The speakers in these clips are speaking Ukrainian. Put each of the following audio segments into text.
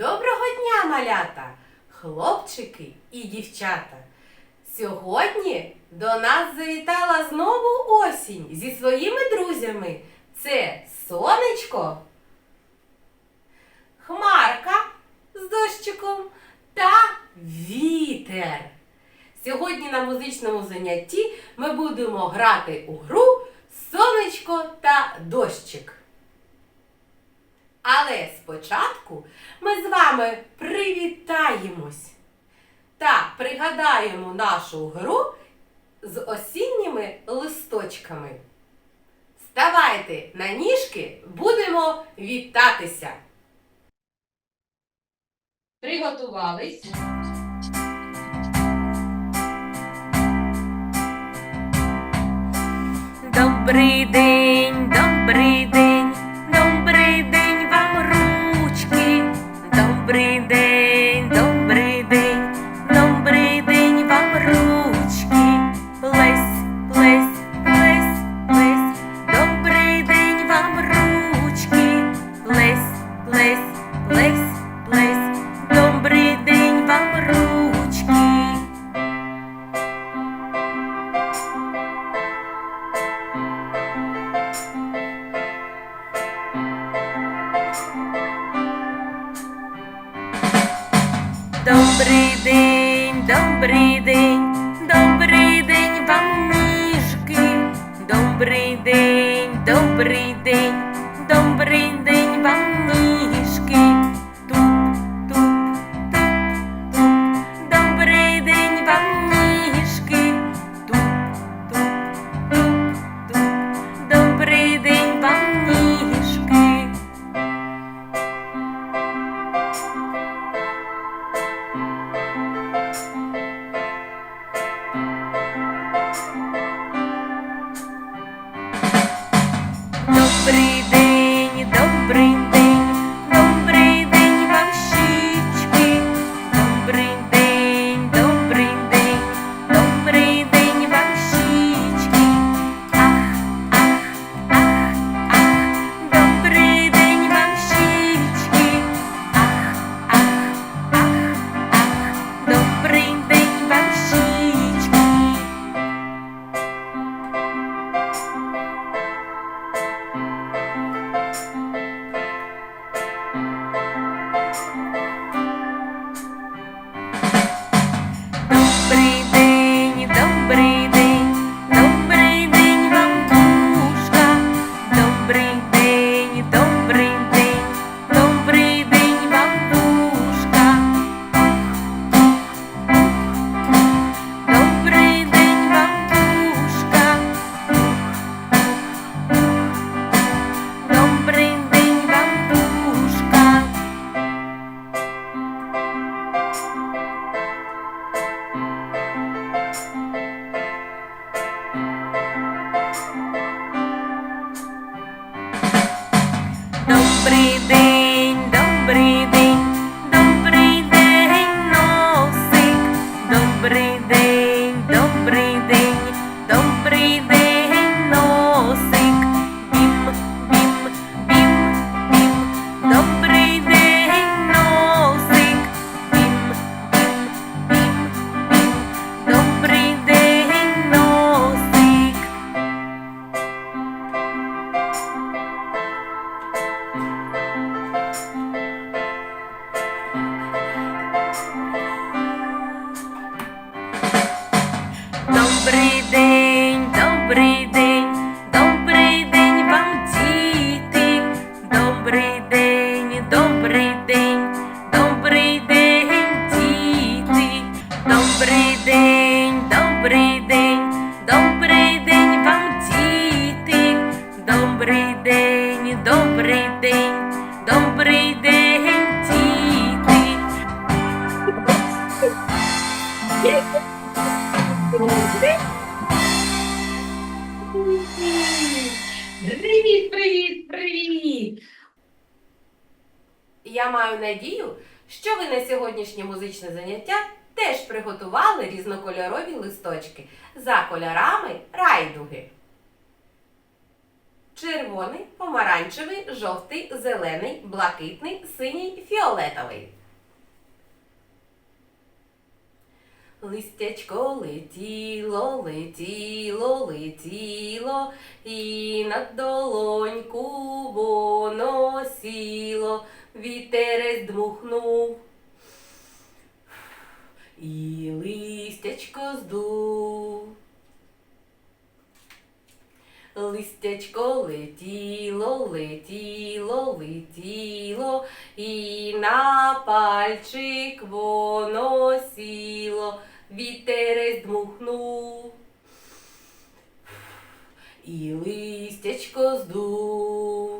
Доброго дня, малята, хлопчики і дівчата. Сьогодні до нас завітала знову осінь зі своїми друзями. Це сонечко, хмарка з дощиком та вітер. Сьогодні на музичному занятті ми будемо грати у гру сонечко та дощик. Але спочатку ми з вами привітаємось та пригадаємо нашу гру з осінніми листочками. Ставайте на ніжки, будемо вітатися. Приготувались. Добрий день, добрий день. Добрий день, добрий день, добрий день вам ніжки, добрий день, добрий день. baby. сьогоднішнє музичне заняття теж приготували різнокольорові листочки за кольорами райдуги. Червоний, помаранчевий, жовтий, зелений, блакитний, синій, фіолетовий. Листячко летіло, летіло, летіло, і над долоньку воно сіло, вітерець дмухнув. І листячко здув. Листячко летіло, летіло, летіло, і на пальчик воно сіло, вітерець дмухнув. І листячко здув.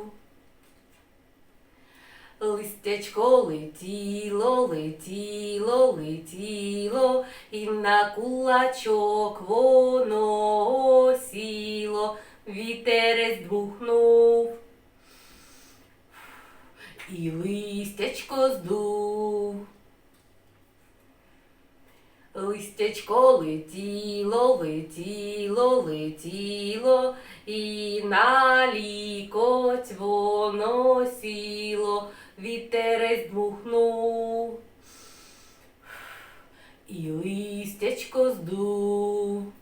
Листячко летіло, летіло, летіло, і на кулачок воно сіло, вітерець дмухнув. І листячко здув. Листячко летіло, летіло, летіло, і на лікоть воно сіло, вітерець дмухнув. І листячко здув.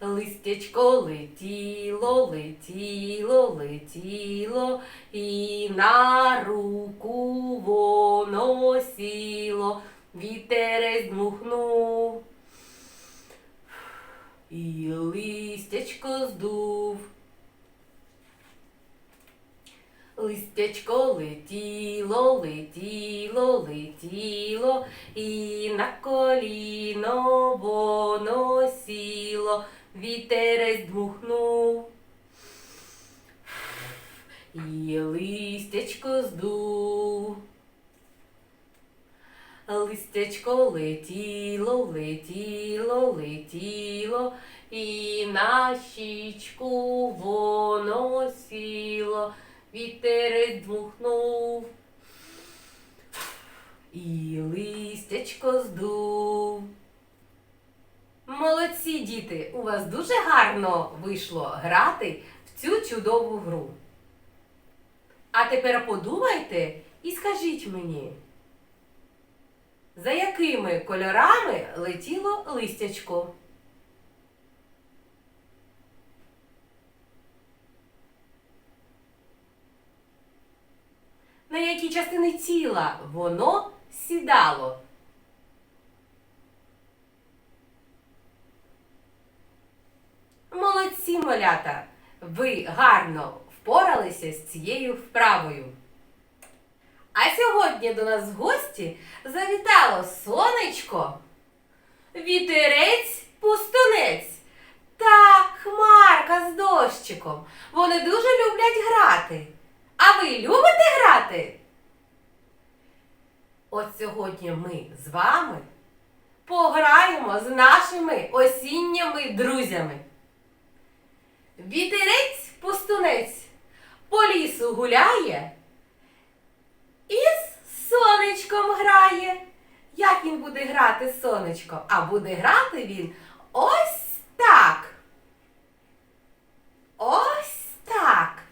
Листячко летіло, летіло, летіло, і на руку воно сіло, вітерець дмухнув. І листячко здув. Листячко летіло, летіло, летіло, і на коліно воно сіло, вітерець дмухнув. І листячко здув. Листячко летіло, летіло, летіло, і на щічку воно сіло, вітерець дмухнув. І листячко здув. Молодці діти! У вас дуже гарно вийшло грати в цю чудову гру. А тепер подумайте і скажіть мені, за якими кольорами летіло листячко? На які частини тіла воно сідало? Молодці, малята! Ви гарно впоралися з цією вправою. А сьогодні до нас в гості завітало сонечко, вітерець, пустунець та хмарка з дощиком. Вони дуже люблять грати. А ви любите грати? От сьогодні ми з вами пограємо з нашими осінніми друзями. Вітерець, пустунець по лісу гуляє і з сонечком грає. Як він буде грати з сонечком? А буде грати він ось так. Ось так.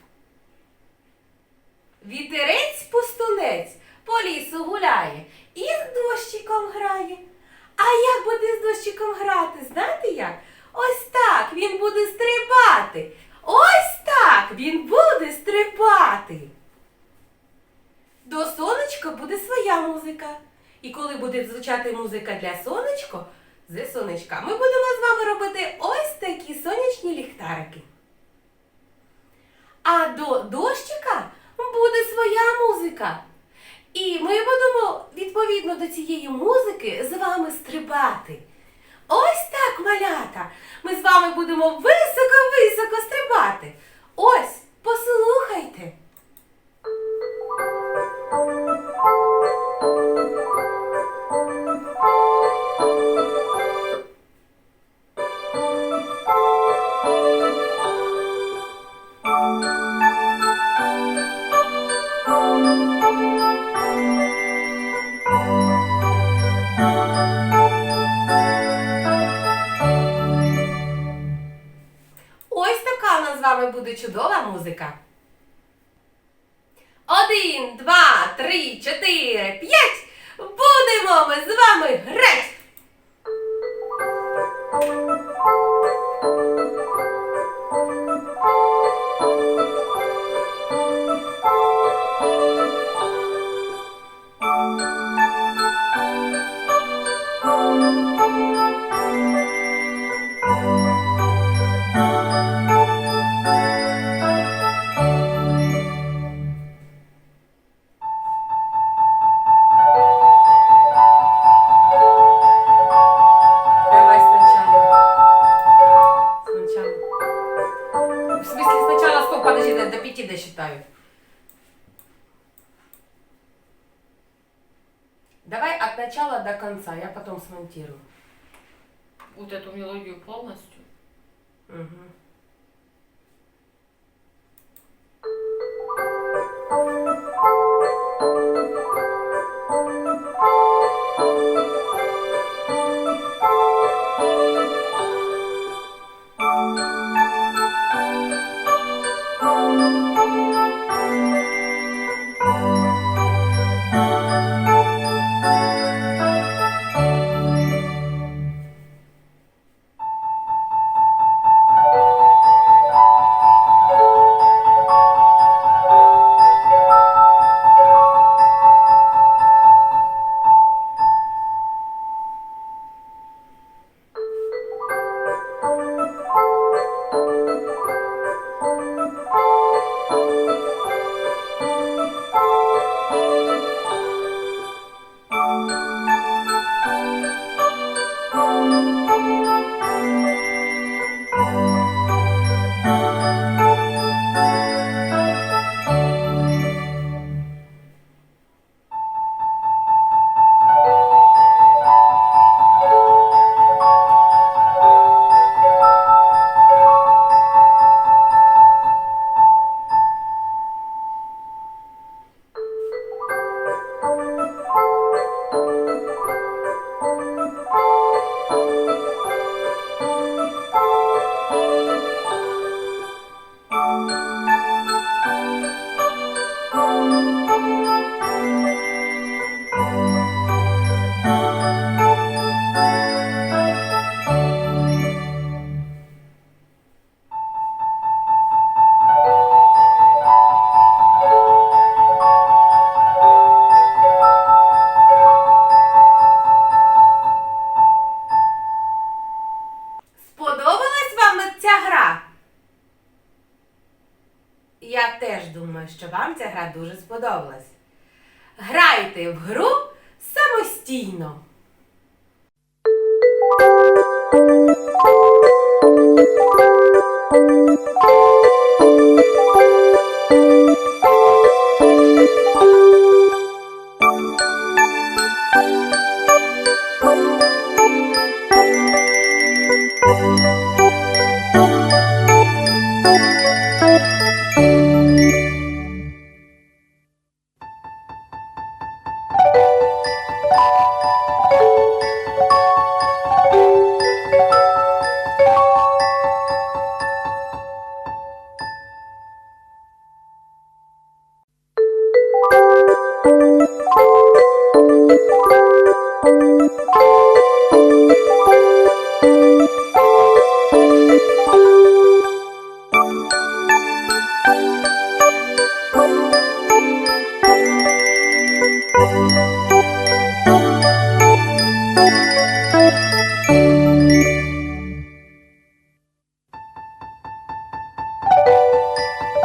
Вітерець пустунець по лісу гуляє і з дощиком грає. А як буде з дощиком грати? Знаєте як? Ось так він буде стрибати. Ось так він буде стрибати. До сонечка буде своя музика. І коли буде звучати музика для сонечко, з сонечка, ми будемо з вами робити ось такі сонячні ліхтарики. А до дощика буде своя музика. І ми будемо відповідно до цієї музики з вами стрибати. Ось так, малята. Ми з вами будемо високо-високо стрибати. Ось, послухайте. Чудова музика. Давай от начала до конца, я потом смонтирую. Вот эту мелодию полностью. Мгм. Гра дуже сподобалась. Грайте в гру самостійно.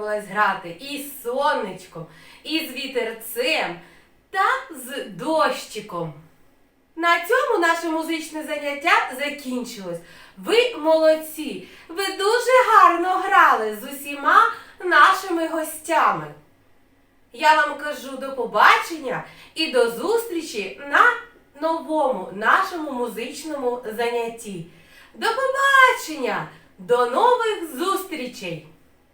сподобалось грати і з сонечком, і з вітерцем та з дощиком. На цьому наше музичне заняття закінчилось. Ви молодці! Ви дуже гарно грали з усіма нашими гостями. Я вам кажу до побачення і до зустрічі на новому нашому музичному занятті. До побачення! До нових зустрічей!